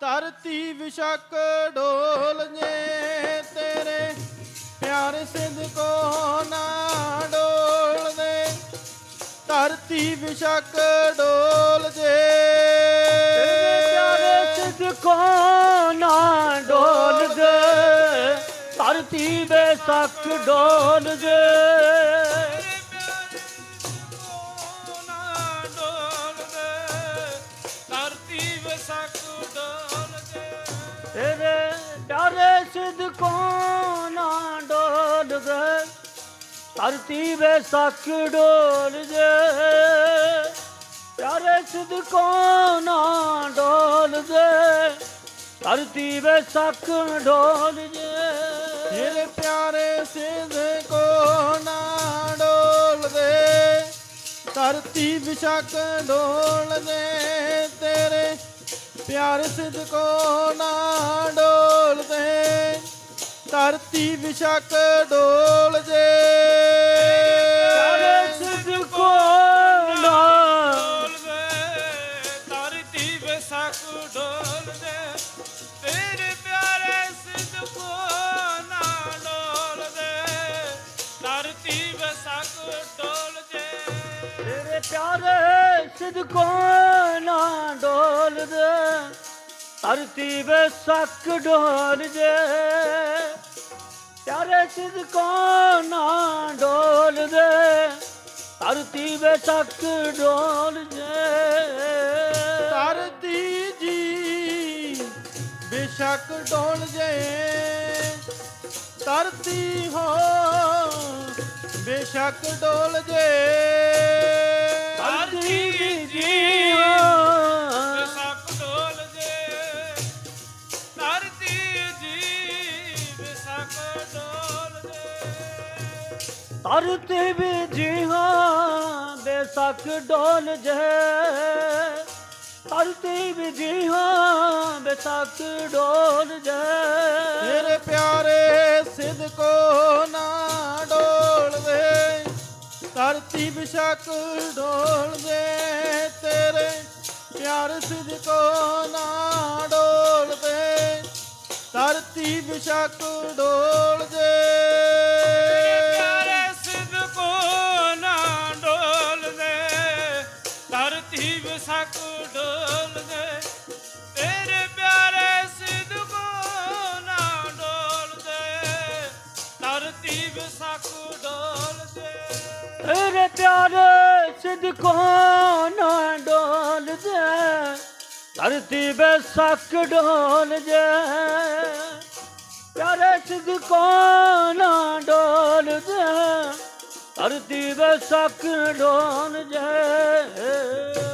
ਧਰਤੀ ਵਿਸ਼ਕ ਡੋਲ ਜੇ ਤੇਰੇ, ਪਿਆਰ ਸਿਧ ਕੋ ਨਾ ਡੋਲ ਦੇ ਧਰਤੀ ਵਿਸ਼ਕ ਡੋਲ ਜੇ ਪਿਆਰ ਸਿੱਧ ਕੋ ਨਾ ਡੋਲ ਗਏ ਧਰਤੀ ਬੇਸਕ ਡੋਲ ਜੇ ਪਿਆਰੇ ਸਿੱਧ ਕੋ ਨਾ ਡੋਲ ਗਏ, ਧਰਤੀ ਬੇਸਕ ਡੋਲ ਜੇ। ਪਿਆਰੇ ਸਿੱਧ ਕੋ ਨਾ ਡੋਲ ਗਏ ਧਰਤੀ ਬੇਸਕ ਡੋਲ ਜੇ। ਮੇਰੇ ਪਿਆਰੇ ਸਿੱਧ ਕੋ ਨਾ ਡੋਲ ਦੇ ਧਰਤੀ ਵਿਸ਼ਕ ਡੋਲ ਦੇ ਤੇਰੇ ਪਿਆਰੇ ਸਿੱਧ ਕੋ ਨਾ ਡੋਲ ਧਰਤੀ ਵਿਸ਼ਕ ਡੋਲ ਜੇ। ਸਿੱਧ ਕੋ ਨਾ ਧਰਤੀ ਵਿਸਾਖ ਡੋਲ ਦੇ ਤੇਰੇ ਪਿਆਰੇ ਸਿੱਧ ਕੋ ਨਾ ਡੋਲ ਦੇ ਧਰਤੀ ਵਿਸਾਖ ਡੋਲ ਜੇ। ਤੇਰੇ ਪਿਆਰੇ ਸਿੱਧ ਕੋ ਨਾ ਡੋਲ ਦੇ ਧਰਤੀ ਬੇਸਕ ਡੋਲ ਜੇ। ਸਿੱਧ ਕੋ ਨਾ ਡੋਲ ਦੇ? ਧਰਤੀ ਬੇਸਕ ਡੋਲ ਜੇ। ਧਰਤੀ ਜੀ ਬੇਸ਼ੱਕ ਡੋਲ ਜੇ। ਧਰਤੀ ਹੋ ਬੇਸ਼ੱਕ ਡੋਲ ਜੇ। ਧਰਤੀ ਜੀ ਜੇ ਧਰਤੀ ਵੀ ਜੀ ਹਾਂ ਬੇਸਕ ਡੋਲ ਜੇ। ਧਰਤੀ ਵੀ ਜੀ ਹਾਂ ਬੇਸਕ ਡੋਲ ਜੇ। ਤੇਰੇ ਪਿਆਰੇ ਸਿਧ ਕੋ ਨਾ ਡੋਲਦੇ ਧਰਤੀ ਬਿਸ਼ਕ ਡੋਲ ਦੇ। ਤੇਰੇ ਪਿਆਰ ਸਿਧ ਕੋ ਨਾ ਡੋਲ ਦੇ। ਧਰਤੀ ਬਿਸ਼ਕ ਡੋਲ ਧਰਤੀ ਵਿਸਾਖ ਡੋਲ ਦੇ ਤੇਰੇ ਪਿਆਰੇ ਸਿੱਧ ਨਾ ਡੋਲ ਦੇ ਧਰਤੀ ਵਿਸਾਖ ਡੋਲ ਦੇ ਤੇਰੇ ਪਿਆਰੇ ਸਿੱਧ ਕੋ ਨਾ ਡੋਲ ਜੇ ਧਰਤੀ ਬੇਸਕ ਡੋਲ ਜੇ ਪਿਆਰੇ ਸਿੱਧ ਕੋ ਨਾ ਡੋਲ ਜੇ ਧਰਤੀ ਬੇਸਕ ਡੋਲ ਜੇ।